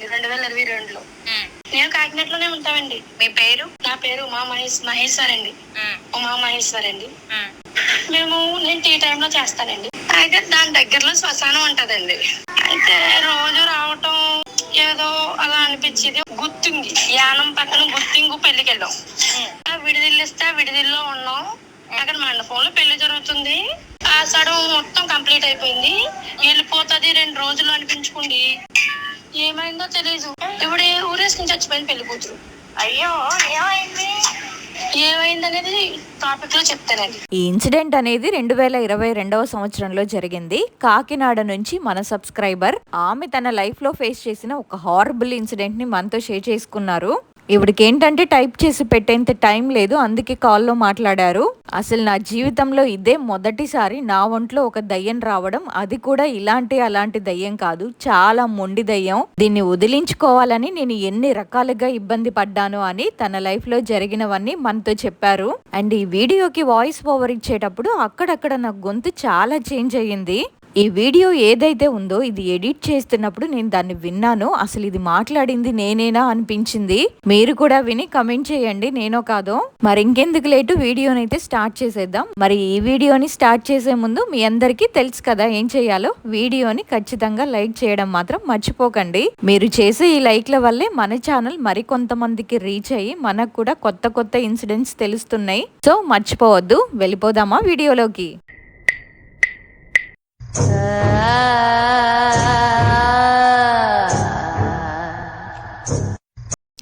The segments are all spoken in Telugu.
రెండు వేల ఇరవై రెండులో. నేను కాకినాడలోనే ఉంటామండి మీ పేరు? నా పేరు ఉమా మహేష్ మహేశ్వర్ అండి ఉమా మహేశ్వర్ అండి మేము. నేను టీ టైంలో చేస్తానండి. అయితే దాని దగ్గరలో శ్మశానం ఉంటదండి. అయితే రోజు రావటం ఏదో అలా అనిపించేది. గుర్తింగి యానం పక్కన గుర్తింగు పెళ్ళికి వెళ్ళాం విడిదిల్లిస్తే విడిదిల్లో ఉన్నాం. అక్కడ మండపంలో పెళ్ళి జరుగుతుంది. ఆ సడన్ మొత్తం కంప్లీట్ అయిపోయింది. వెళ్ళిపోతుంది రెండు రోజులు అనిపించుకుంది. ఏమైందో తెలియదు ఇప్పుడు ఏ ఊరేసుకుని చచ్చిపోయింది పెళ్ళి కూతురు. అయ్యో ఏమైంది? ఏమైంది అనేది టాపిక్లో చెప్తానండి. ఈ ఇన్సిడెంట్ అనేది రెండు వేల ఇరవై రెండవ సంవత్సరంలో జరిగింది. కాకినాడ నుంచి మన సబ్స్క్రైబర్ ఆమె తన లైఫ్లో ఫేస్ చేసిన ఒక హారబుల్ ఇన్సిడెంట్ని మనతో షేర్ చేసుకున్నారు. ఇవిడికి ఏంటంటే టైప్ చేసి పెట్టేంత టైం లేదు అందుకే కాల్లో మాట్లాడారు. అసలు నా జీవితంలో ఇదే మొదటిసారి నా ఒంట్లో ఒక దయ్యం రావడం. అది కూడా ఇలాంటి అలాంటి దయ్యం కాదు చాలా మొండి దయ్యం. దీన్ని వదిలించుకోవాలని నేను ఎన్ని రకాలుగా ఇబ్బంది పడ్డాను అని తన లైఫ్లో జరిగినవన్నీ మనతో చెప్పారు. అండ్ ఈ వీడియోకి వాయిస్ ఓవర్ ఇచ్చేటప్పుడు అక్కడక్కడ నా గొంతు చాలా చేంజ్ అయ్యింది. ఈ వీడియో ఏదైతే ఉందో ఇది ఎడిట్ చేస్తున్నప్పుడు నేను దాన్ని విన్నాను. అసలు ఇది మాట్లాడింది నేనేనా అనిపించింది. మీరు కూడా విని కమెంట్ చేయండి. నేనో కాదో. మరి ఇంకెందుకు లేటు? వీడియోనైతే స్టార్ట్ చేసేద్దాం. మరి ఈ వీడియోని స్టార్ట్ చేసే ముందు మీ అందరికీ తెలుసు కదా ఏం చేయాలో? వీడియోని ఖచ్చితంగా లైక్ చేయడం మాత్రం మర్చిపోకండి. మీరు చేసే ఈ లైక్ల వల్లే మన ఛానల్ మరి కొంతమందికి రీచ్ అయ్యి మనకు కూడా కొత్త కొత్త ఇన్సిడెంట్స్ తెలుస్తున్నాయి. సో మర్చిపోవద్దు. వెళ్ళిపోదామా వీడియోలోకి? 在。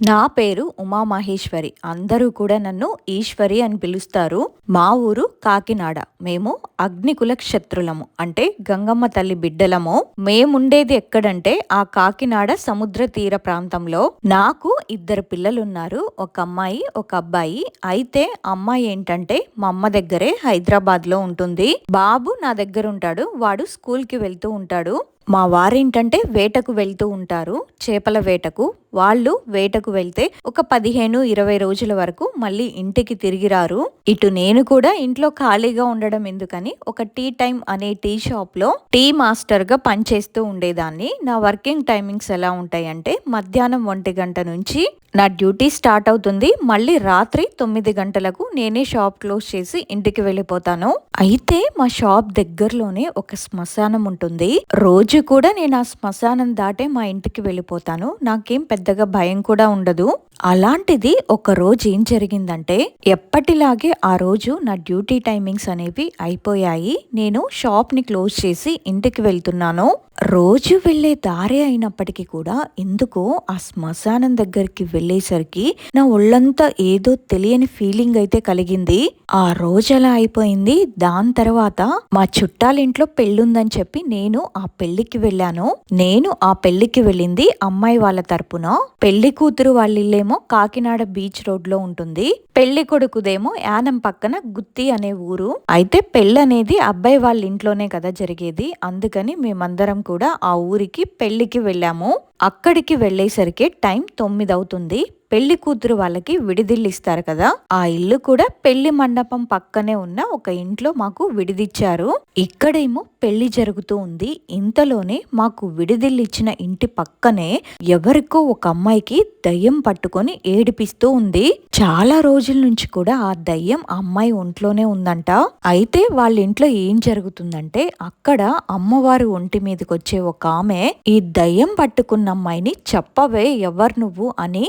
నా పేరు ఉమామహేశ్వరి. అందరూ కూడా నన్ను ఈశ్వరి అని పిలుస్తారు. మా ఊరు కాకినాడ. మేము అగ్నికుల క్షత్రులము అంటే గంగమ్మ తల్లి బిడ్డలము. మేముండేది ఎక్కడంటే ఆ కాకినాడ సముద్ర తీర ప్రాంతంలో. నాకు ఇద్దరు పిల్లలున్నారు. ఒక అమ్మాయి ఒక అబ్బాయి. అయితే అమ్మాయి ఏంటంటే మా అమ్మ దగ్గరే హైదరాబాద్లో ఉంటుంది. బాబు నా దగ్గర ఉంటాడు వాడు స్కూల్కి వెళ్తూ ఉంటాడు. మా వారేంటంటే వేటకు వెళ్తూ ఉంటారు చేపల వేటకు. వాళ్ళు వేటకు వెళ్తే ఒక పదిహేను ఇరవై రోజుల వరకు మళ్ళీ ఇంటికి తిరిగి రారు. ఇటు నేను కూడా ఇంట్లో ఖాళీగా ఉండడం ఎందుకని ఒక టీ టైం అనే టీ షాప్లో టీ మాస్టర్గా పనిచేస్తూ ఉండేదాన్ని. నా వర్కింగ్ టైమింగ్స్ ఎలా ఉంటాయంటే మధ్యాహ్నం ఒంటి గంట నుంచి నా డ్యూటీ స్టార్ట్ అవుతుంది. మళ్ళీ రాత్రి తొమ్మిది గంటలకు నేనే షాప్ క్లోజ్ చేసి ఇంటికి వెళ్ళిపోతాను. అయితే మా షాప్ దగ్గరలోనే ఒక శ్మశానం ఉంటుంది. రోజు కూడా నేను ఆ శ్మశానం దాటే మా ఇంటికి వెళ్ళిపోతాను. నాకేం పెద్దగా భయం కూడా ఉండదు. అలాంటిది ఒక రోజు ఏం జరిగిందంటే ఎప్పటిలాగే ఆ రోజు నా డ్యూటీ టైమింగ్స్ అనేవి అయిపోయాయి. నేను షాప్ని క్లోజ్ చేసి ఇంటికి వెళ్తున్నాను. రోజు వెళ్ళే దారి అయినప్పటికీ కూడా ఎందుకో ఆ శ్మశానం దగ్గరికి వెళ్ళేసరికి నా ఒళ్ళంతా ఏదో తెలియని ఫీలింగ్ అయితే కలిగింది. ఆ రోజు అలా అయిపోయింది. దాని తర్వాత మా చుట్టాలింట్లో పెళ్ళుందని చెప్పి నేను ఆ పెళ్ళికి వెళ్ళాను. నేను ఆ పెళ్ళికి వెళ్ళింది అమ్మాయి వాళ్ళ తరపున. పెళ్ళి కూతురు వాళ్ళిల్లేమో ఇల్లేమో కాకినాడ బీచ్ రోడ్లో ఉంటుంది. పెళ్ళి కొడుకుదేమో యానం పక్కన గుత్తి అనే ఊరు. అయితే పెళ్ళి అనేది అబ్బాయి వాళ్ళ ఇంట్లోనే కదా జరిగేది. అందుకని మేమందరం కూడా ఆ ఊరికి పెళ్ళికి వెళ్ళాము. అక్కడికి వెళ్ళేసరికి టైం తొమ్మిది అవుతుంది. పెళ్ళి కూతురు వాళ్ళకి విడిదిల్లు ఇస్తారు కదా ఆ ఇల్లు కూడా పెళ్ళి మండపం పక్కనే ఉన్న ఒక ఇంట్లో మాకు విడిదిచ్చారు. ఇక్కడేమో పెళ్ళి జరుగుతూ ఉంది. ఇంతలోనే మాకు విడిదిల్లు ఇచ్చిన ఇంటి పక్కనే ఎవరికో ఒక అమ్మాయికి దయ్యం పట్టుకొని ఏడిపిస్తూ ఉంది. చాలా రోజుల నుంచి కూడా ఆ దయ్యం అమ్మాయి ఒంట్లోనే ఉందంట. అయితే వాళ్ళ ఇంట్లో ఏం జరుగుతుందంటే అక్కడ అమ్మవారి ఒంటి మీదకి వచ్చే ఒక ఆమె ఈ దయ్యం పట్టుకున్న అమ్మాయిని చెప్పవే ఎవరు నువ్వు అని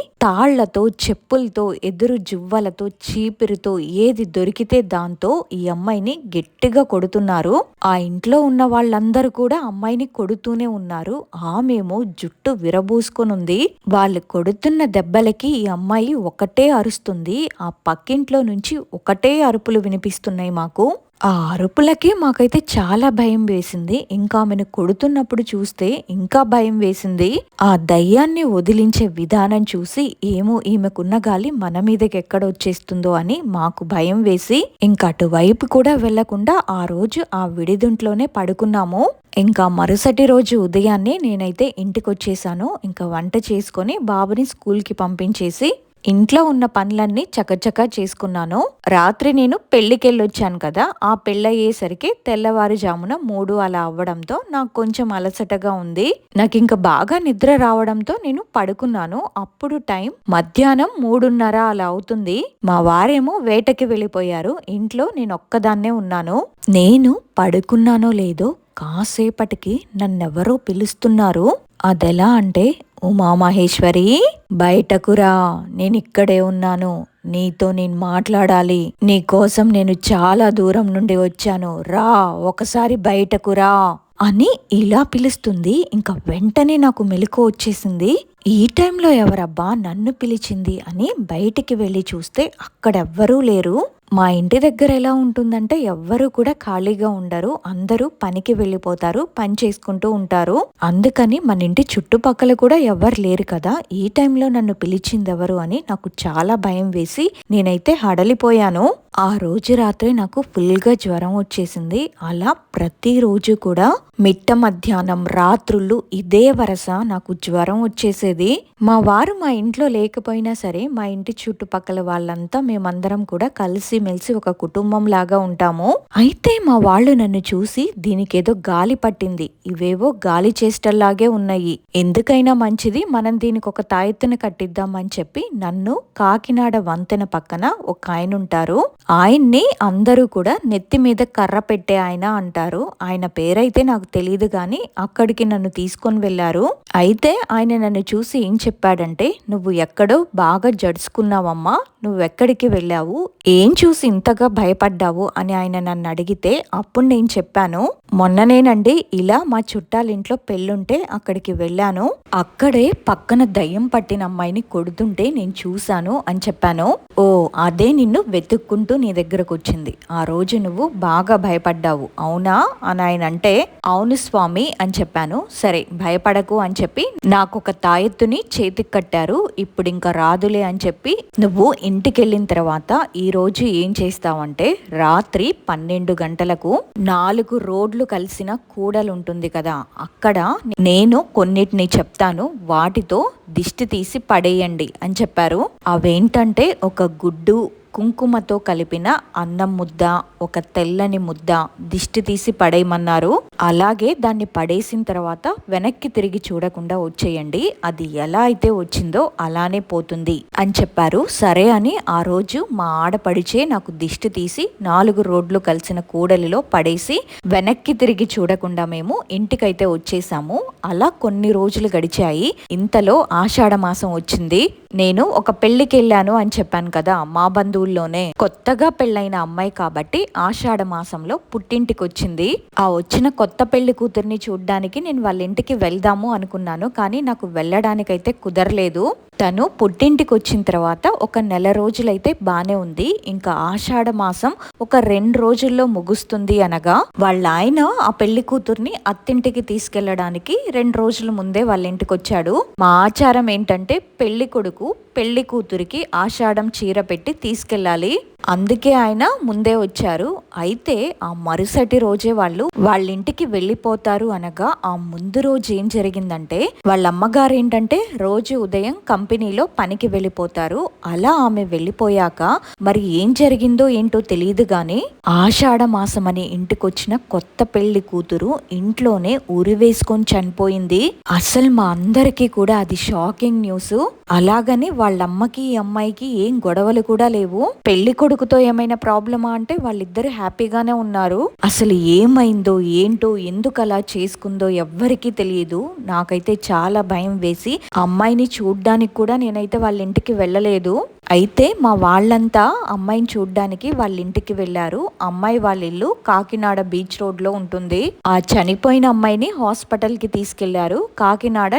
తాళ్ళతో చెప్పులతో ఎదురు జువ్వలతో చీపిరితో ఏది దొరికితే దాంతో ఈ అమ్మాయిని గట్టిగా కొడుతున్నారు. ఆ ఇంట్లో ఉన్న వాళ్ళందరూ కూడా అమ్మాయిని కొడుతూనే ఉన్నారు. ఆమెమో జుట్టు విరబూసుకొని ఉంది వాళ్ళు కొడుతున్న దెబ్బలకి ఈ అమ్మాయి ఒకటే అరుస్తుంది. ఆ పక్కింట్లో నుంచి ఒకటే అరుపులు వినిపిస్తున్నాయి మాకు. ఆ అరుపులకి మాకైతే చాలా భయం వేసింది. ఇంకా ఆమెను కొడుతున్నప్పుడు చూస్తే ఇంకా భయం వేసింది. ఆ దయ్యాన్ని వదిలించే విధానం చూసి ఏమో ఈమెకున్న గాలి మన మీదకి ఎక్కడ వచ్చేస్తుందో అని మాకు భయం వేసి ఇంకా అటువైపు కూడా వెళ్ళకుండా ఆ రోజు ఆ విడిదింట్లోనే పడుకున్నాము. ఇంకా మరుసటి రోజు ఉదయాన్నే నేనైతే ఇంటికి వచ్చేసాను ఇంకా వంట చేసుకొని బాబుని స్కూల్కి పంపించేసి ఇంట్లో ఉన్న పనులన్నీ చకచకా చేసుకున్నాను. రాత్రి నేను పెళ్ళికెళ్ళొచ్చాను కదా ఆ పెళ్ళయ్యేసరికి తెల్లవారుజామున మూడు అలా అవ్వడంతో నాకు కొంచెం అలసటగా ఉంది. నాకు ఇంకా బాగా నిద్ర రావడంతో నేను పడుకున్నాను. అప్పుడు టైం మధ్యాహ్నం మూడున్నర అలా అవుతుంది. మా వారేమో వేటకి వెళ్ళిపోయారు. ఇంట్లో నేను ఒక్కదాన్నే ఉన్నాను. నేను పడుకున్నానో లేదో కాసేపటికి నన్నెవరో పిలుస్తున్నారు. అదెలా అంటే ఉమామహేశ్వరి బయటకురా నేను ఇక్కడే ఉన్నాను. నీతో నేను మాట్లాడాలి. నీ కోసం నేను చాలా దూరం నుండి వచ్చాను. రా ఒకసారి బయటకురా అని ఇలా పిలుస్తుంది. ఇంకా వెంటనే నాకు మెలకు వచ్చేసింది. ఈ టైంలో ఎవరబ్బా నన్ను పిలిచింది అని బయటికి వెళ్ళి చూస్తే అక్కడెవ్వరూ లేరు. మా ఇంటి దగ్గర ఎలా ఉంటుందంటే ఎవ్వరు కూడా ఖాళీగా ఉండరు అందరూ పనికి వెళ్ళిపోతారు పని చేసుకుంటూ ఉంటారు. అందుకని మన ఇంటి చుట్టుపక్కల కూడా ఎవ్వరు లేరు కదా. ఈ టైంలో నన్ను పిలిచింది ఎవరు అని నాకు చాలా భయం వేసి నేనైతే హడలిపోయాను. ఆ రోజు రాత్రి నాకు ఫుల్గా జ్వరం వచ్చేసింది. అలా ప్రతిరోజు కూడా మిట్ట మధ్యాహ్నం రాత్రులు ఇదే వరస నాకు జ్వరం వచ్చేసేది. మా వారు మా ఇంట్లో లేకపోయినా సరే మా ఇంటి చుట్టుపక్కల వాళ్ళంతా మేమందరం కూడా కలిసి మెలిసి ఒక కుటుంబం లాగా ఉంటాము. అయితే మా వాళ్ళు నన్ను చూసి దీనికేదో గాలి పట్టింది. ఇవేవో గాలి చేష్టల్లాగే ఉన్నాయి. ఎందుకైనా మంచిది మనం దీనికి ఒక తాయెత్తును కట్టిద్దామని చెప్పి నన్ను కాకినాడ వంతెన పక్కన ఒక ఆయన ఉంటారు ఆయన్ని అందరూ కూడా నెత్తి మీద కర్ర పెట్టే ఆయన అంటారు. ఆయన పేరైతే నాకు తెలియదు గాని అక్కడికి నన్ను తీసుకొని వెళ్ళారు అయితే ఆయన నన్ను చూసి ఏం చెప్పాడంటే నువ్వు ఎక్కడో బాగా జడుచుకున్నావమ్మా. నువ్వెక్కడికి వెళ్ళావు? ఏం చూసి ఇంతగా భయపడ్డావు అని ఆయన నన్ను అడిగితే అప్పుడు నేను చెప్పాను మొన్ననేనండి ఇలా మా చుట్టాలింట్లో పెళ్ళుంటే అక్కడికి వెళ్ళాను. అక్కడే పక్కన దయ్యం పట్టిన అమ్మాయిని కొడుతుంటే నేను చూశాను అని చెప్పాను. ఓ అదే నిన్ను వెతుక్కుంటూ నీ దగ్గరకు వచ్చింది ఆ రోజు నువ్వు బాగా భయపడ్డావు అవునా? అని ఆయన అంటే అవును స్వామి అని చెప్పాను. సరే భయపడకు అని చెప్పి నాకు ఒక తాయెత్తుని చేతికి కట్టారు ఇప్పుడు ఇంకా రాదులే అని చెప్పి నువ్వు ఇంటికి వెళ్ళిన తర్వాత ఈ రోజు ఏం చేస్తామంటే రాత్రి పన్నెండు గంటలకు నాలుగు రోడ్లు కలిసిన కూడలు ఉంటుంది కదా అక్కడ నేను కొన్నిటిని చెప్తాను వాటితో దిష్టి తీసి పడేయండి అని చెప్పారు. అవేంటంటే ఒక గుడ్డు కుంకుమతో కలిపిన అన్నం ముద్ద ఒక తెల్లని ముద్ద దిష్టి తీసి పడేయమన్నారు. అలాగే దాన్ని పడేసిన తర్వాత వెనక్కి తిరిగి చూడకుండా వచ్చేయండి. అది ఎలా అయితే వచ్చిందో అలానే పోతుంది అని చెప్పారు. సరే అని ఆ రోజు మా ఆడపడిచే నాకు దిష్టి తీసి నాలుగు రోడ్లు కలిసిన కూడలిలో పడేసి వెనక్కి తిరిగి చూడకుండా మేము ఇంటికైతే వచ్చేసాము. అలా కొన్ని రోజులు గడిచాయి. ఇంతలో ఆషాఢ మాసం వచ్చింది. నేను ఒక పెళ్ళికి వెళ్ళాను అని చెప్పాను కదా మా బంధువుల్లోనే కొత్తగా పెళ్ళైన అమ్మాయి కాబట్టి ఆషాఢ మాసంలో పుట్టింటికి వచ్చింది ఆ వచ్చిన కొత్త పెళ్ళి కూతుర్ని చూడ్డానికి నేను వాళ్ళ ఇంటికి వెళ్దాము అనుకున్నాను కానీ నాకు వెళ్ళడానికైతే కుదరలేదు. తను పుట్టింటికి వచ్చిన తర్వాత ఒక నెల రోజులైతే బానే ఉంది. ఇంకా ఆషాఢ మాసం ఒక రెండు రోజుల్లో ముగుస్తుంది అనగా వాళ్ళ ఆయన ఆ పెళ్ళి కూతుర్ని అత్తింటికి తీసుకెళ్ళడానికి రెండు రోజుల ముందే వాళ్ళ ఇంటికి వచ్చాడు మా ఆచారం ఏంటంటే పెళ్ళి కొడుకు పెళ్ళి కూతురికి ఆషాఢం చీర పెట్టి తీసుకెళ్ళాలి. అందుకే ఆయన ముందే వచ్చారు. అయితే ఆ మరుసటి రోజే వాళ్ళు వాళ్ళ ఇంటికి వెళ్ళిపోతారు అనగా ఆ ముందు రోజు ఏం జరిగిందంటే వాళ్ళ అమ్మగారు ఏంటంటే రోజు ఉదయం కంపెనీలో పనికి వెళ్ళిపోతారు. అలా ఆమె వెళ్ళిపోయాక మరి ఏం జరిగిందో ఏంటో తెలియదు గాని ఆషాఢ మాసం అని ఇంటికొచ్చిన కొత్త పెళ్ళి కూతురు ఇంట్లోనే ఉరి వేసుకొని చనిపోయింది. అసలు మా అందరికీ కూడా అది షాకింగ్ న్యూస్. అలాగని వాళ్ళ అమ్మకి ఈ అమ్మాయికి ఏం గొడవలు కూడా లేవు. పెళ్ళి కొడుకుతో ఏమైనా ప్రాబ్లమా అంటే వాళ్ళిద్దరు హ్యాపీగానే ఉన్నారు. అసలు ఏమైందో ఏంటో ఎందుకు అలా చేసుకుందో ఎవ్వరికీ తెలియదు. నాకైతే చాలా భయం వేసి అమ్మాయిని చూడ్డానికి కూడా నేనైతే వాళ్ళ ఇంటికి వెళ్ళలేదు. అయితే మా వాళ్ళంతా అమ్మాయిని చూడ్డానికి వాళ్ళ ఇంటికి వెళ్ళారు. అమ్మాయి వాళ్ళ ఇల్లు కాకినాడ బీచ్ రోడ్లో ఉంటుంది. ఆ చనిపోయిన అమ్మాయిని హాస్పిటల్కి తీసుకెళ్ళారు. కాకినాడ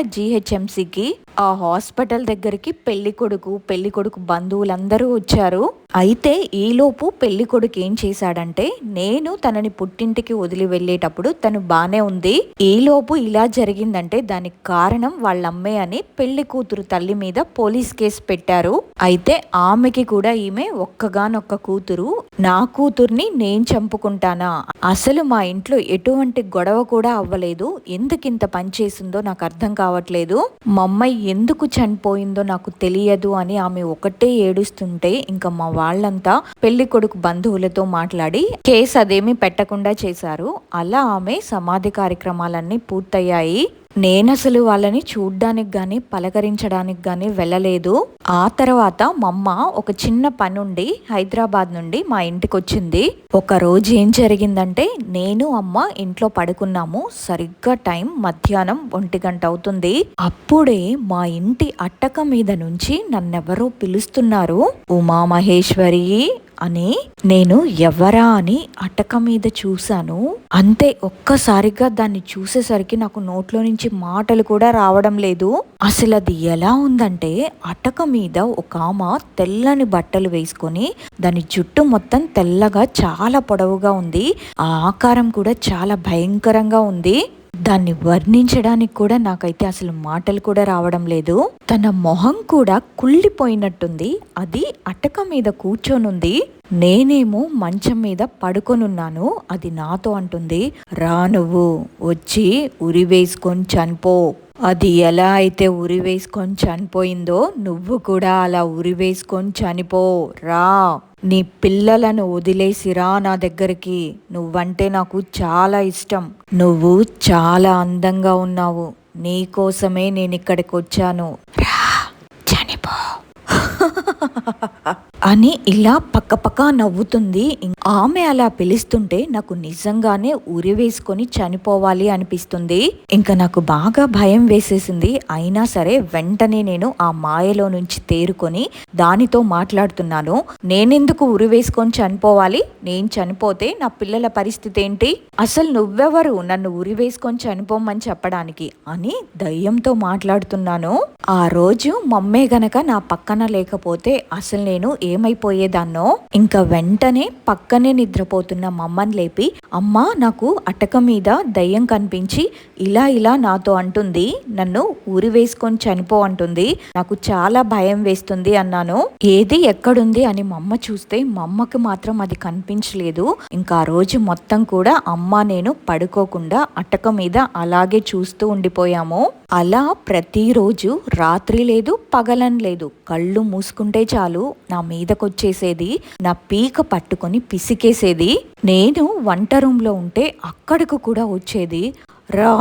కి ఆ హాస్పిటల్ దగ్గరికి పెళ్ళి కొడుకు పెళ్ళి కొడుకు బంధువులందరూ వచ్చారు. అయితే ఈలోపు పెళ్ళి కొడుకు ఏం చేశాడంటే నేను తనని పుట్టింటికి వదిలి వెళ్ళేటప్పుడు తను బానే ఉంది. ఈలోపు ఇలా జరిగిందంటే దానికి కారణం వాళ్ళ అమ్మే అని పెళ్ళి కూతురు తల్లి మీద పోలీస్ కేసు పెట్టారు. అయితే ఆమెకి కూడా ఈమె ఒక్కగానొక్క కూతురు. నా కూతుర్ని నేను చంపుకుంటానా? అసలు మా ఇంట్లో ఎటువంటి గొడవ కూడా అవ్వలేదు. ఎందుకింత పని చేసిందో నాకు అర్థం కావట్లేదు. మా అమ్మాయి ఎందుకు చనిపోయిందో నాకు తెలియదు అని ఆమె ఒకటే ఏడుస్తుంటే ఇంకా మా వాళ్ళంతా పెళ్ళి కొడుకు బంధువులతో మాట్లాడి కేసు అదేమీ పెట్టకుండా చేశారు. అలా ఆమె సమాధి కార్యక్రమాలన్నీ పూర్తయ్యాయి. నేను అసలు వాళ్ళని చూడ్డానికి కానీ పలకరించడానికి కానీ వెళ్ళలేదు. ఆ తర్వాత మా అమ్మ ఒక చిన్న పనుండి హైదరాబాద్ నుండి మా ఇంటికి వచ్చింది ఒక రోజు ఏం జరిగిందంటే నేను అమ్మ ఇంట్లో పడుకున్నాము. సరిగ్గా టైం మధ్యాహ్నం ఒంటి గంట అవుతుంది. అప్పుడే మా ఇంటి అట్టక మీద నుంచి నన్నెవరో పిలుస్తున్నారు. ఉమా మహేశ్వరి అని నేను ఎవరా అని అటక మీద చూశాను. అంతే ఒక్కసారిగా దాన్ని చూసేసరికి నాకు నోట్లో నుంచి మాటలు కూడా రావడం లేదు. అసలు అది ఎలా ఉందంటే అటక మీద ఒక ఆమె తెల్లని బట్టలు వేసుకొని దాని జుట్టు మొత్తం తెల్లగా చాలా పొడవుగా ఉంది. ఆ ఆకారం కూడా చాలా భయంకరంగా ఉంది. దాన్ని వర్ణించడానికి కూడా నాకైతే అసలు మాటలు కూడా రావడం లేదు. తన మొహం కూడా కుళ్ళిపోయినట్టుంది. అది అటక మీద కూర్చొనుంది. నేనేమో మంచం మీద పడుకొనున్నాను. అది నాతో అంటుంది. రా నువ్వు వచ్చి ఉరి వేసుకొని చనిపో. అది ఎలా అయితే ఉరి వేసుకొని చనిపోయిందో నువ్వు కూడా అలా ఉరి వేసుకొని చనిపో రా. నీ పిల్లలను వదిలేసిరా నా దగ్గరికి. నువ్వంటే నాకు చాలా ఇష్టం. నువ్వు చాలా అందంగా ఉన్నావు. నీ కోసమే నేను ఇక్కడికి వచ్చాను. రా చనిపో. అని ఇలా పక్కపక్క నవ్వుతుంది. ఇం- ఆమె అలా పిలుస్తుంటే నాకు నిజంగానే ఉరి వేసుకొని చనిపోవాలి అనిపిస్తుంది. ఇంకా నాకు బాగా భయం వేసేసింది. అయినా సరే వెంటనే నేను ఆ మాయలో నుంచి తేరుకొని దానితో మాట్లాడుతున్నాను. నేనెందుకు ఉరి వేసుకొని చనిపోవాలి? నేను చనిపోతే నా పిల్లల పరిస్థితి ఏంటి? అసలు నువ్వెవరు? నన్ను ఉరి వేసుకొని చనిపోమని చెప్పడానికి అని దయ్యంతో మాట్లాడుతున్నాను. ఆ రోజు మమ్మే గనక నా పక్కన లేకపోతే అసలు నేను ఏమైపోయేదాన్నో ఇంకా వెంటనే పక్కనే నిద్రపోతున్న మమ్మని లేపి అమ్మ నాకు అటక మీద దయ్యం కనిపించి ఇలా ఇలా నాతో అంటుంది నన్ను ఊరి వేసుకొని చనిపో అంటుంది నాకు చాలా భయం వేస్తుంది అన్నాను. ఏది ఎక్కడుంది అని మా అమ్మ చూస్తే మా అమ్మకి మాత్రం అది కనిపించలేదు. ఇంకా ఆ రోజు మొత్తం కూడా అమ్మ నేను పడుకోకుండా అటక మీద అలాగే చూస్తూ ఉండిపోయాము. అలా ప్రతిరోజు రాత్రి లేదు పగలని లేదు. కళ్ళు మూసుకుంటే చాలు నా మీద మీదకొచ్చేసేది. నా పీక పట్టుకొని పిసికేసేది. నేను వంట రూమ్లో ఉంటే అక్కడికి కూడా వచ్చేది. రా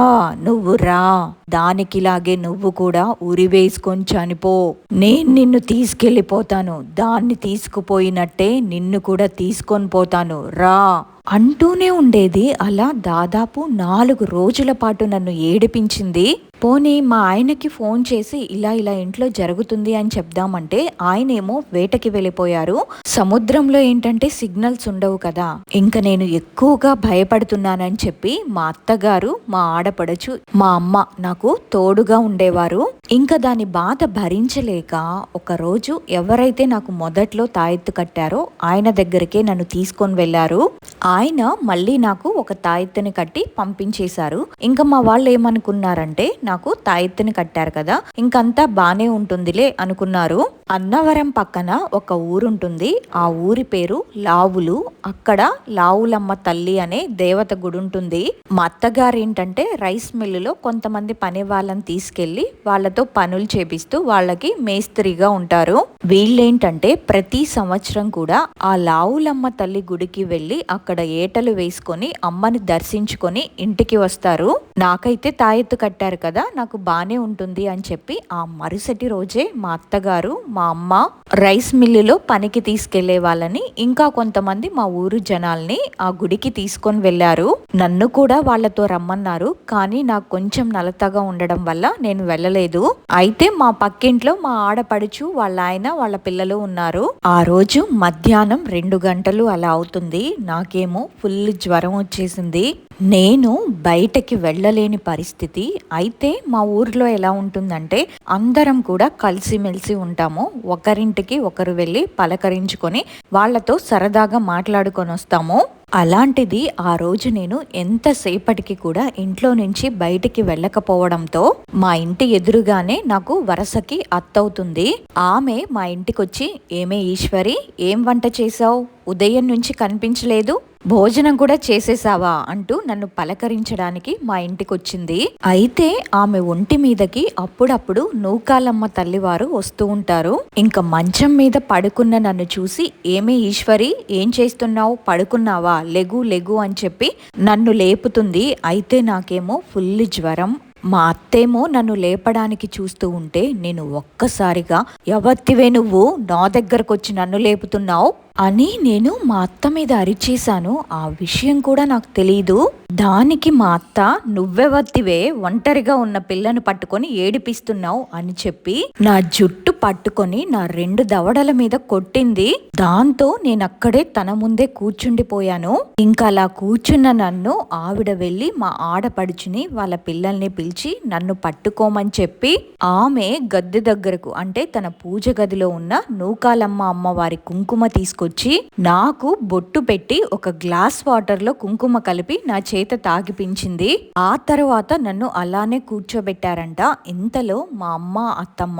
నువ్వు రా. దానికిలాగే నువ్వు కూడా ఉరి వేసుకొని చనిపో. నేను నిన్ను తీసుకెళ్ళిపోతాను. దాన్ని తీసుకుపోయినట్టే నిన్ను కూడా తీసుకొని పోతాను. రా. అంటూనే ఉండేది. అలా దాదాపు నాలుగు రోజుల పాటు నన్ను ఏడిపించింది. పోనీ మా ఆయనకి ఫోన్ చేసి ఇలా ఇలా ఇంట్లో జరుగుతుంది అని చెప్దామంటే ఆయనేమో వేటకి వెళ్ళిపోయారు. సముద్రంలో ఏంటంటే సిగ్నల్స్ ఉండవు కదా. ఇంకా నేను ఎక్కువగా భయపడుతున్నానని చెప్పి మా అత్తగారు మా ఆడపడచు మా అమ్మ నాకు తోడుగా ఉండేవారు. ఇంకా దాని బాధ భరించలేక ఒకరోజు ఎవరైతే నాకు మొదట్లో తాయెత్తు కట్టారో ఆయన దగ్గరికే నన్ను తీసుకొని వెళ్ళారు. ఆయన మళ్ళీ నాకు ఒక తాయెత్తుని కట్టి పంపించేశారు. ఇంకా మా వాళ్ళు ఏమనుకున్నారంటే నాకు తాయెత్తుని కట్టారు కదా ఇంకంతా బానే ఉంటుందిలే అనుకున్నారు. అన్నవరం పక్కన ఒక ఊరుంటుంది. ఆ ఊరి పేరు లావులు. అక్కడ లావులమ్మ తల్లి అనే దేవత గుడి ఉంటుంది మా అత్తగారు ఏంటంటే రైస్ మిల్లులో కొంతమంది పని వాళ్ళని తీసుకెళ్ళి వాళ్ళతో పనులు చేపిస్తూ వాళ్ళకి మేస్త్రిగా ఉంటారు. వీళ్ళేంటంటే ప్రతి సంవత్సరం కూడా ఆ లావులమ్మ తల్లి గుడికి వెళ్ళి అక్కడ ఏటలు వేసుకొని అమ్మని దర్శించుకొని ఇంటికి వస్తారు. నాకైతే తాయెత్తు కట్టారు కదా నాకు బాగానే ఉంటుంది అని చెప్పి ఆ మరుసటి రోజే మా అత్తగారు మా అమ్మ రైస్ మిల్లులో పనికి తీసుకెళ్ళే వాళ్ళని ఇంకా కొంతమంది మా ఊరు జనాల్ని ఆ గుడికి తీసుకొని వెళ్ళారు నన్ను కూడా వాళ్ళతో రమ్మన్నారు. కానీ నాకు కొంచెం నలతగా ఉండడం వల్ల నేను వెళ్ళలేదు. అయితే మా పక్కింట్లో మా ఆడపడుచు వాళ్ళ ఆయన వాళ్ళ పిల్లలు ఉన్నారు. ఆ రోజు మధ్యాహ్నం రెండు గంటలు అలా అవుతుంది. నాకేమో ఫుల్ జ్వరం వచ్చేసింది. నేను బయటకి వెళ్ళలేని పరిస్థితి. అయితే మా ఊర్లో ఎలా ఉంటుందంటే అందరం కూడా కలిసిమెలిసి ఉంటాము. ఒకరింటికి ఒకరు వెళ్ళి పలకరించుకొని వాళ్ళతో సరదాగా మాట్లాడుకొని వస్తాము. అలాంటిది ఆ రోజు నేను ఎంతసేపటికి కూడా ఇంట్లో నుంచి బయటికి వెళ్ళకపోవడంతో మా ఇంటి ఎదురుగానే నాకు వరసకి అత్తవుతుంది. ఆమె మా ఇంటికొచ్చి ఏమే ఈశ్వరి ఏం వంట చేశావు? ఉదయం నుంచి కనిపించలేదు. భోజనం కూడా చేసేసావా అంటూ నన్ను పలకరించడానికి మా ఇంటికొచ్చింది. అయితే ఆమె ఒంటి మీదకి అప్పుడప్పుడు నూకాలమ్మ తల్లివారు వస్తూ ఉంటారు. ఇంకా మంచం మీద పడుకున్న నన్ను చూసి ఏమి ఈశ్వరి ఏం చేస్తున్నావు? పడుకున్నావా? లెగు లెగు అని చెప్పి నన్ను లేపుతుంది. అయితే నాకేమో ఫుల్ జ్వరం. మా అత్తేమో నన్ను లేపడానికి చూస్తూ ఉంటే నేను ఒక్కసారిగా ఎవత్తివే నువ్వు? నా దగ్గరకు వచ్చి నన్ను లేపుతున్నావు? అని నేను మా అత్త మీద అరిచేశాను. ఆ విషయం కూడా నాకు తెలియదు దానికి మా అత్త నువ్వెవత్తివే ఒంటరిగా ఉన్న పిల్లను పట్టుకొని ఏడిపిస్తున్నావు అని చెప్పి నా జుట్టు పట్టుకొని నా రెండు దవడల మీద కొట్టింది. దాంతో నేను అక్కడే తన ముందే కూర్చుండిపోయాను. ఇంకా అలా కూర్చున్న నన్ను ఆవిడ వెళ్ళి మా ఆడపడుచుని వాళ్ళ పిల్లల్ని పిలిచి నన్ను పట్టుకోమని చెప్పి ఆమె గద్దె దగ్గరకు అంటే తన పూజ గదిలో ఉన్న నూకాలమ్మ అమ్మవారి కుంకుమ తీసుకొచ్చి నాకు బొట్టు పెట్టి ఒక గ్లాస్ వాటర్లో కుంకుమ కలిపి నా చేత తాగిపించింది. ఆ తర్వాత నన్ను అలానే కూర్చోబెట్టారంట. ఇంతలో మా అమ్మ అత్తమ్మ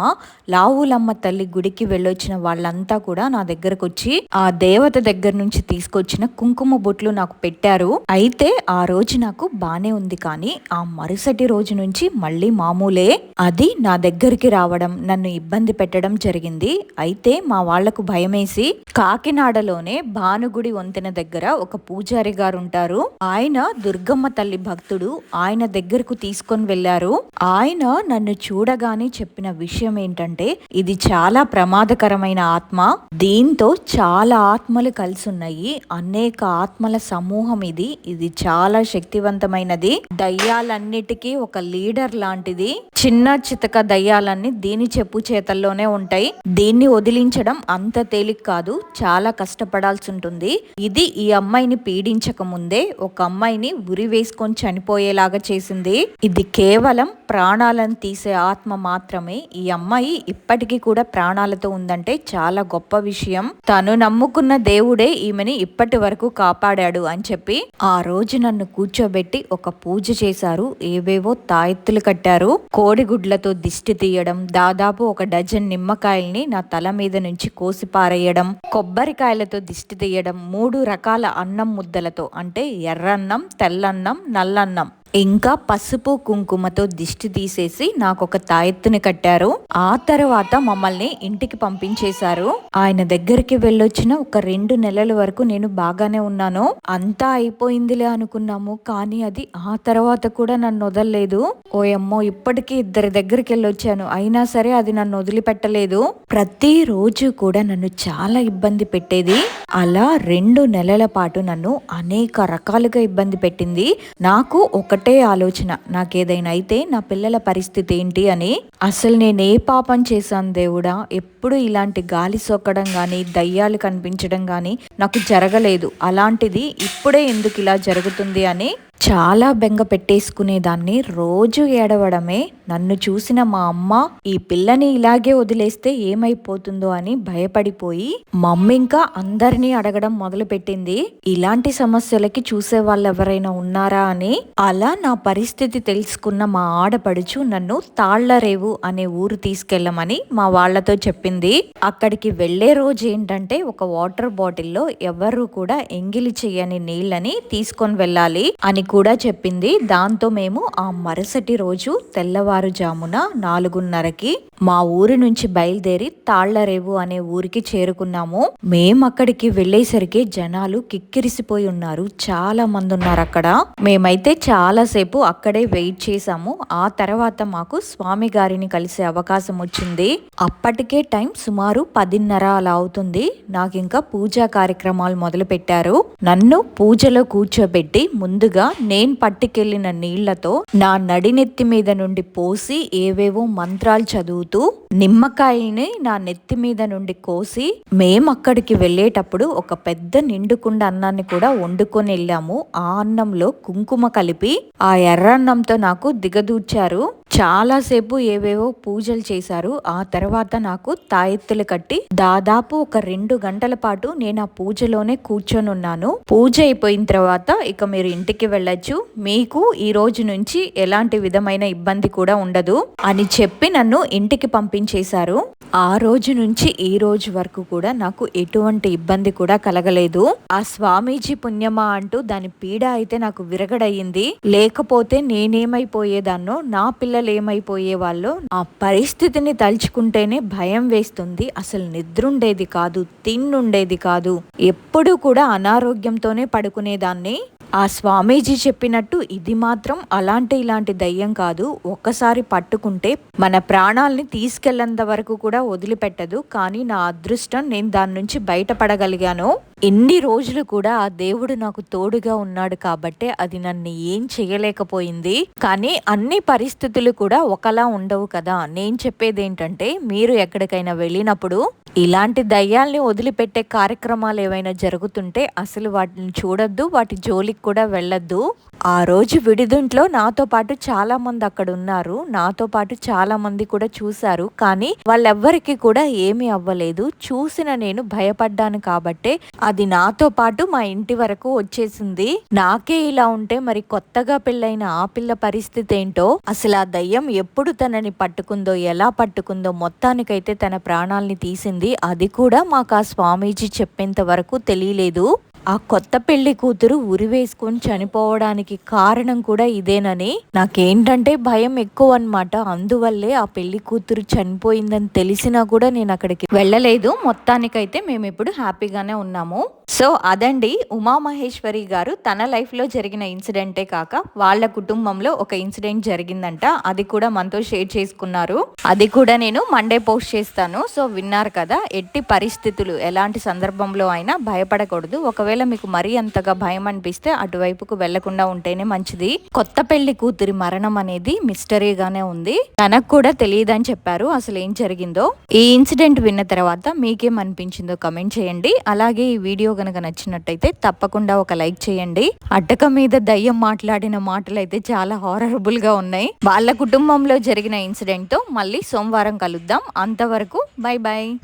లావులమ్మ తల్లి గుడికి వెళ్ళొచ్చిన వాళ్ళంతా కూడా నా దగ్గరకు వచ్చి ఆ దేవత దగ్గర నుంచి తీసుకొచ్చిన కుంకుమ బొట్లు నాకు పెట్టారు. అయితే ఆ రోజు నాకు బానే ఉంది కానీ ఆ మరుసటి రోజు నుంచి మళ్ళీ మామూలే. అది నా దగ్గరికి రావడం నన్ను ఇబ్బంది పెట్టడం జరిగింది. అయితే మా వాళ్ళకు భయమేసి కాకినాడలోనే భానుగుడి వంతెన దగ్గర ఒక పూజారి గారు ఉంటారు ఆయన దుర్గమ్మ తల్లి భక్తుడు ఆయన దగ్గరకు తీసుకొని వెళ్ళారు ఆయన నన్ను చూడగానే చెప్పిన విషయం ఏంటంటే ఇది చాలా ప్రమాదకరమైన ఆత్మ. దీంతో చాలా ఆత్మలు కలిసి ఉన్నాయి అనేక ఆత్మల సమూహం ఇది. ఇది చాలా శక్తివంతమైనది. దయ్యాలన్నిటికీ ఒక లీడర్ లాంటిది. చిన్న చితక దయ్యాలన్నీ దీని చెప్పు చేతల్లోనే ఉంటాయి. దీన్ని వదిలించడం అంత తేలిక కాదు. చాలా కష్టపడాల్సి ఉంటుంది. ఇది ఈ అమ్మాయిని పీడించక ముందే ఒక అమ్మాయిని ఉరి వేసుకొని చనిపోయేలాగా చేసింది. ఇది కేవలం ప్రాణాలను తీసే ఆత్మ మాత్రమే ఈ అమ్మాయి ఇప్పటికీ కూడా ప్రాణాలతో ఉందంటే చాలా గొప్ప విషయం. తను నమ్ముకున్న దేవుడే ఈమెని ఇప్పటి వరకు కాపాడాడు అని చెప్పి ఆ రోజు నన్ను కూర్చోబెట్టి ఒక పూజ చేశారు. ఏవేవో తాయెత్తులు కట్టారు. కోడిగుడ్లతో దిష్టి తీయడం దాదాపు ఒక డజన్ నిమ్మకాయల్ని నా తల మీద నుంచి కోసి పారేయడం కొబ్బరికాయలతో దిష్టి తీయడం మూడు రకాల అన్నం ముద్దలతో అంటే ఎర్రన్నం తెల్లన్నం నల్లన్నం ఇంకా పసుపు కుంకుమతో దిష్టి తీసేసి నాకు ఒక తాయెత్తుని కట్టారు. ఆ తర్వాత మమ్మల్ని ఇంటికి పంపించేశారు. ఆయన దగ్గరికి వెళ్ళొచ్చిన ఒక రెండు నెలల వరకు నేను బాగానే ఉన్నాను. అంతా అయిపోయిందిలే అనుకున్నాము కానీ అది ఆ తర్వాత కూడా నన్ను వదలలేదు. ఓయమ్మో ఇప్పటికీ ఇద్దరి దగ్గరికి వెళ్ళొచ్చాను. అయినా సరే అది నన్ను వదిలిపెట్టలేదు. ప్రతి రోజు కూడా నన్ను చాలా ఇబ్బంది పెట్టేది. అలా రెండు నెలల పాటు నన్ను అనేక రకాలుగా ఇబ్బంది పెట్టింది. నాకు ఒకటే ఆలోచన. నాకేదైనా అయితే నా పిల్లల పరిస్థితి ఏంటి అని. అసలు నేను ఏ పాపం చేశాను దేవుడా. ఎప్పుడు ఇలాంటి గాలి సోకడం కానీ దయ్యాలు కనిపించడం కానీ నాకు జరగలేదు. అలాంటిది ఇప్పుడే ఎందుకు ఇలా జరుగుతుంది అని చాలా బెంగ పెట్టేసుకునేదాన్ని రోజు ఏడవడమే. నన్ను చూసిన మా అమ్మ ఈ పిల్లని ఇలాగే వదిలేస్తే ఏమైపోతుందో అని భయపడిపోయి మమ్మీ ఇంకా అందరినీ అడగడం మొదలుపెట్టింది. ఇలాంటి సమస్యలకి చూసే వాళ్ళు ఎవరైనా ఉన్నారా అని. అలా నా పరిస్థితి తెలుసుకున్న మా ఆడపడుచు నన్ను తాళ్ళరేవు అనే ఊరు తీసుకెళ్ళమని మా వాళ్ళతో చెప్పింది. అక్కడికి వెళ్ళే రోజు ఏంటంటే ఒక వాటర్ బాటిల్లో ఎవరు కూడా ఎంగిలి చేయని నీళ్ళని తీసుకొని వెళ్ళాలి అని కూడా కూడా చెప్పింది. దాంతో మేము ఆ మరుసటి రోజు తెల్లవారుజామున నాలుగున్నరకి మా ఊరి నుంచి బయలుదేరి తాళ్ళరేవు అనే ఊరికి చేరుకున్నాము. మేము అక్కడికి వెళ్ళేసరికి జనాలు కిక్కిరిసిపోయి ఉన్నారు. చాలా మంది ఉన్నారు అక్కడ. మేమైతే చాలాసేపు అక్కడే వెయిట్ చేసాము ఆ తర్వాత మాకు స్వామి గారిని కలిసే అవకాశం వచ్చింది. అప్పటికే టైం సుమారు పదిన్నర అలా అవుతుంది. నాకు ఇంకా పూజా కార్యక్రమాలు మొదలు పెట్టారు నన్ను పూజలో కూర్చోబెట్టి ముందుగా నేను పట్టుకెళ్ళిన నీళ్ళతో నా నడినెత్తి మీద నుండి పోసి ఏవేవో మంత్రాలు చదువుతూ నిమ్మకాయని నా నెత్తి మీద నుండి కోసి మేము అక్కడికి వెళ్ళేటప్పుడు ఒక పెద్ద నిండుకుండ అన్నాన్ని కూడా వండుకొని వెళ్ళాము. ఆ అన్నంలో కుంకుమ కలిపి ఆ ఎర్రన్నంతో నాకు దిగదూర్చారు. చాలాసేపు ఏవేవో పూజలు చేశారు. ఆ తర్వాత నాకు తాయెత్తులు కట్టి దాదాపు ఒక రెండు గంటల పాటు నేను ఆ పూజలోనే కూర్చొని ఉన్నాను పూజ అయిపోయిన తర్వాత ఇక మీరు ఇంటికి వెళ్ళొచ్చు మీకు ఈ రోజు నుంచి ఎలాంటి విధమైన ఇబ్బంది కూడా ఉండదు అని చెప్పి నన్ను ఇంటికి పంపించేశారు. ఆ రోజు నుంచి ఈ రోజు వరకు కూడా నాకు ఎటువంటి ఇబ్బంది కూడా కలగలేదు. ఆ స్వామీజీ పుణ్యమా అంటూ దాని పీడ అయితే నాకు విరగడయింది లేకపోతే నేనేమైపోయేదాన్నో నా పిల్లలు ఏమైపోయే వాళ్ళు ఆ పరిస్థితిని తలుచుకుంటేనే భయం వేస్తుంది. అసలు నిద్రుండేది కాదు తిన్నుండేది కాదు. ఎప్పుడూ కూడా అనారోగ్యంతోనే పడుకునేదాన్ని. ఆ స్వామీజీ చెప్పినట్టు ఇది మాత్రం అలాంటి ఇలాంటి దయ్యం కాదు. ఒక్కసారి పట్టుకుంటే మన ప్రాణాల్ని తీసుకెళ్ళేంత వరకు కూడా వదిలిపెట్టదు. కానీ నా అదృష్టం నేను దాని నుంచి బయటపడగలిగాను. ఎన్ని రోజులు కూడా ఆ దేవుడు నాకు తోడుగా ఉన్నాడు కాబట్టి అది నన్ను ఏం చేయలేకపోయింది. కానీ అన్ని పరిస్థితులు కూడా ఒకలా ఉండవు కదా. నేను చెప్పేది ఏంటంటే మీరు ఎక్కడికైనా వెళ్ళినప్పుడు ఇలాంటి దయ్యాల్ని వదిలిపెట్టే కార్యక్రమాలు ఏవైనా జరుగుతుంటే అసలు వాటిని చూడొద్దు వాటి జోలికి కూడా వెళ్ళొద్దు. ఆ రోజు విడిదింట్లో నాతో పాటు చాలా మంది అక్కడ ఉన్నారు. నాతో పాటు చాలా మంది కూడా చూశారు. కానీ వాళ్ళెవ్వరికి కూడా ఏమీ అవ్వలేదు. చూసిన నేను భయపడ్డాను కాబట్టే అది నాతో పాటు మా ఇంటి వరకు వచ్చేసింది. నాకే ఇలా ఉంటే మరి కొత్తగా పెళ్ళైన ఆ పిల్ల పరిస్థితి ఏంటో అసలు ఆ దయ్యం ఎప్పుడు తనని పట్టుకుందో ఎలా పట్టుకుందో మొత్తానికైతే తన ప్రాణాల్ని తీసింది. అది కూడా మాకు ఆ స్వామీజీ చెప్పేంత వరకు తెలియలేదు. ఆ కొత్త పెళ్ళి కూతురు ఉరి వేసుకొని చనిపోవడానికి కారణం కూడా ఇదేనని. నాకేంటంటే భయం ఎక్కువ అన్నమాట అందువల్లే ఆ పెళ్ళి కూతురు చనిపోయిందని తెలిసినా కూడా నేను అక్కడికి వెళ్ళలేదు. మొత్తానికైతే మేము ఇప్పుడు హ్యాపీగానే ఉన్నాము. సో అదండి ఉమామహేశ్వరి గారు తన లైఫ్లో జరిగిన ఇన్సిడెంటే కాక వాళ్ళ కుటుంబంలో ఒక ఇన్సిడెంట్ జరిగిందంట. అది కూడా మనతో షేర్ చేసుకున్నారు. అది కూడా నేను మండే పోస్ట్ చేస్తాను. సో విన్నారు కదా ఎట్టి పరిస్థితులు ఎలాంటి సందర్భంలో అయినా భయపడకూడదు. ఒకవేళ మీకు మరీ అంతగా భయం అనిపిస్తే అటువైపుకు వెళ్ళకుండా ఉంటేనే మంచిది. కొత్త పెళ్ళి కూతురి మరణం అనేది మిస్టరీగానే ఉంది. తనకు కూడా తెలియదని చెప్పారు. అసలు ఏం జరిగిందో ఈ ఇన్సిడెంట్ విన్న తర్వాత మీకేం అనిపించిందో కమెంట్ చేయండి. అలాగే ఈ వీడియో కనుక నచ్చినట్టయితే తప్పకుండా ఒక లైక్ చేయండి. అట్టక మీద దయ్యం మాట్లాడిన మాటలు అయితే చాలా హారరబుల్గా ఉన్నాయి. వాళ్ళ కుటుంబంలో జరిగిన ఇన్సిడెంట్తో మళ్ళీ సోమవారం కలుద్దాం. అంతవరకు బై బై.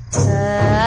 Ah.